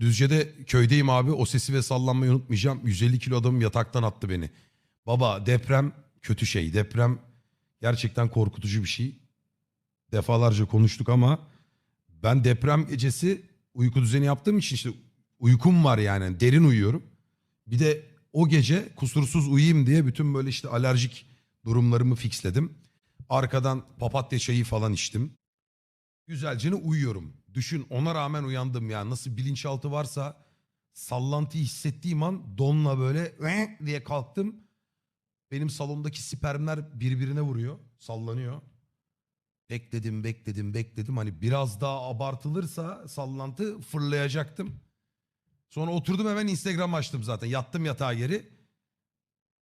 Düzce'de köydeyim abi. O sesi ve sallanmayı unutmayacağım. 150 kilo adamım yataktan attı beni. Baba deprem kötü şey. Deprem gerçekten korkutucu bir şey. Defalarca konuştuk ama ben deprem gecesi uyku düzeni yaptığım için işte uykum var yani. Derin uyuyorum. Bir de o gece kusursuz uyuyayım diye bütün böyle işte alerjik durumlarımı fixledim. Arkadan papatya çayı falan içtim. Güzelce uyuyorum. Düşün ona rağmen uyandım ya. Nasıl bilinçaltı varsa sallantıyı hissettiğim an donla böyle "Vek" diye kalktım. Benim salondaki spermler birbirine vuruyor. Sallanıyor. Bekledim, bekledim, bekledim. Hani biraz daha abartılırsa sallantı fırlayacaktım. Sonra oturdum hemen Instagram açtım zaten. Yattım yatağa geri.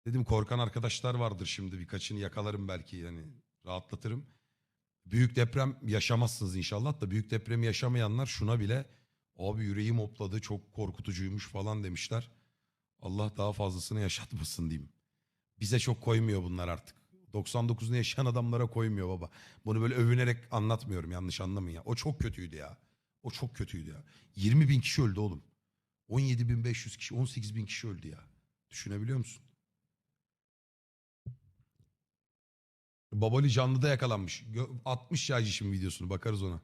Dedim korkan arkadaşlar vardır şimdi birkaçını yakalarım belki yani rahatlatırım. Büyük deprem yaşamazsınız inşallah da büyük depremi yaşamayanlar şuna bile abi yüreğim hopladı çok korkutucuymuş falan demişler. Allah daha fazlasını yaşatmasın diyeyim. Bize çok koymuyor bunlar artık. 99'unu yaşayan adamlara koymuyor baba. Bunu böyle övünerek anlatmıyorum yanlış anlamayın ya. O çok kötüydü ya. O çok kötüydü ya. 20 bin kişi öldü oğlum. 17 bin 500 kişi 18 bin kişi öldü ya. Düşünebiliyor musun? Babali canlıda yakalanmış. Gö- 60 ya şimdi videosunu bakarız ona.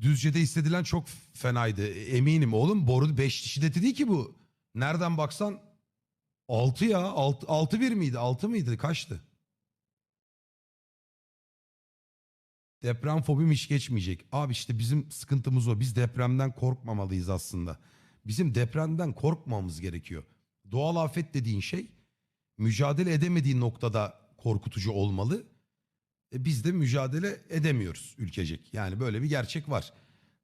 Düzce'de hissedilen çok fenaydı. E- Eminim oğlum boru 5 şiddeti değil ki bu. Nereden baksan 6 ya. 6, 6 bir miydi? 6 mıydı? Kaçtı? Deprem fobim hiç geçmeyecek. Abi işte bizim sıkıntımız o. Biz depremden korkmamalıyız aslında. Bizim depremden korkmamamız gerekiyor. Doğal afet dediğin şey mücadele edemediğin noktada korkutucu olmalı. E biz de mücadele edemiyoruz ülkecek. Yani böyle bir gerçek var.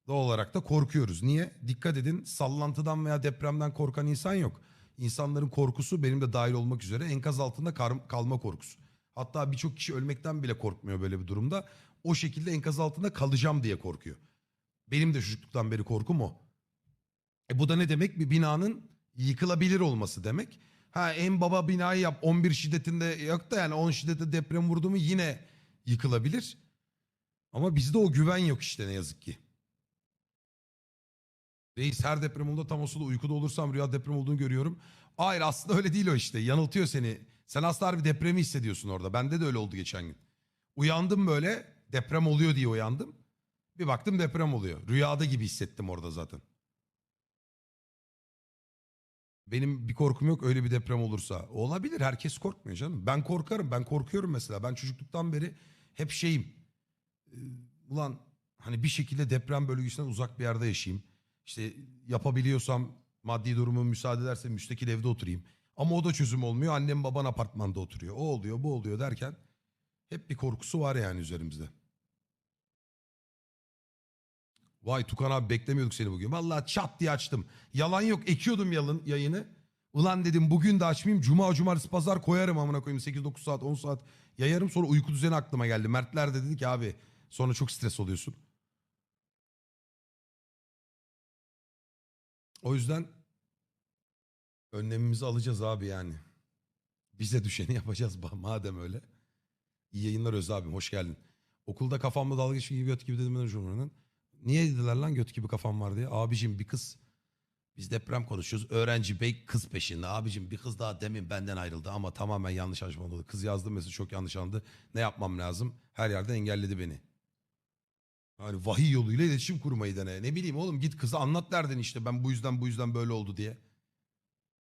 Doğal olarak da korkuyoruz. Niye? Dikkat edin sallantıdan veya depremden korkan insan yok. İnsanların korkusu benim de dahil olmak üzere enkaz altında kalma korkusu. Hatta birçok kişi ölmekten bile korkmuyor böyle bir durumda. O şekilde enkaz altında kalacağım diye korkuyor. Benim de çocukluktan beri korkum o. E bu da ne demek? Bir binanın yıkılabilir olması demek. Ha en baba binayı yap 11 şiddetinde yok da yani 10 şiddette deprem vurdu mu yine yıkılabilir. Ama bizde o güven yok işte ne yazık ki. Reis her deprem olduğunda tam o sırada uykuda olursam rüya deprem olduğunu görüyorum. Hayır aslında öyle değil o işte. Yanıltıyor seni. Sen aslında harbi depremi hissediyorsun orada. Bende de öyle oldu geçen gün. Uyandım böyle deprem oluyor diye uyandım. Bir baktım deprem oluyor. Rüyada gibi hissettim orada zaten. Benim bir korkum yok öyle bir deprem olursa. Olabilir herkes korkmuyor canım. Ben korkarım ben korkuyorum mesela. Ben çocukluktan beri hep şeyim. Ee, Ulan hani bir şekilde deprem bölgesinden uzak bir yerde yaşayayım. İşte yapabiliyorsam maddi durumum müsaade ederse müstakil evde oturayım. Ama o da çözüm olmuyor. Annem baban apartmanda oturuyor. O oluyor bu oluyor derken hep bir korkusu var yani üzerimizde. Vay Tukan abi beklemiyorduk seni bugün. Vallahi çat diye açtım. Yalan yok ekiyordum yalın, yayını. Ulan dedim bugün de açmayayım. Cuma, cumartesi, pazar koyarım amına koyayım. 8-9 saat, 10 saat yayarım. Sonra uyku düzeni aklıma geldi. Mertler de dedi ki abi sonra çok stres oluyorsun. O yüzden önlemimizi alacağız abi yani. Bize düşeni yapacağız madem öyle. İyi yayınlar Öz abim hoş geldin. Okulda kafamda dalga geçtiği gibi göt gibi dedim ben Cumhurbaşkanı'nın. Niye dediler lan göt gibi kafam var diye. Abicim bir kız biz deprem konuşuyoruz. Öğrenci bey kız peşinde. Abicim bir kız daha demin benden ayrıldı ama tamamen yanlış anlaşılma oldu. Kız yazdı mesela çok yanlış anladı. Ne yapmam lazım? Her yerde engelledi beni. Hani vahiy yoluyla iletişim kurmayı dene. Ne bileyim oğlum git kıza anlat derdin işte ben bu yüzden bu yüzden böyle oldu diye.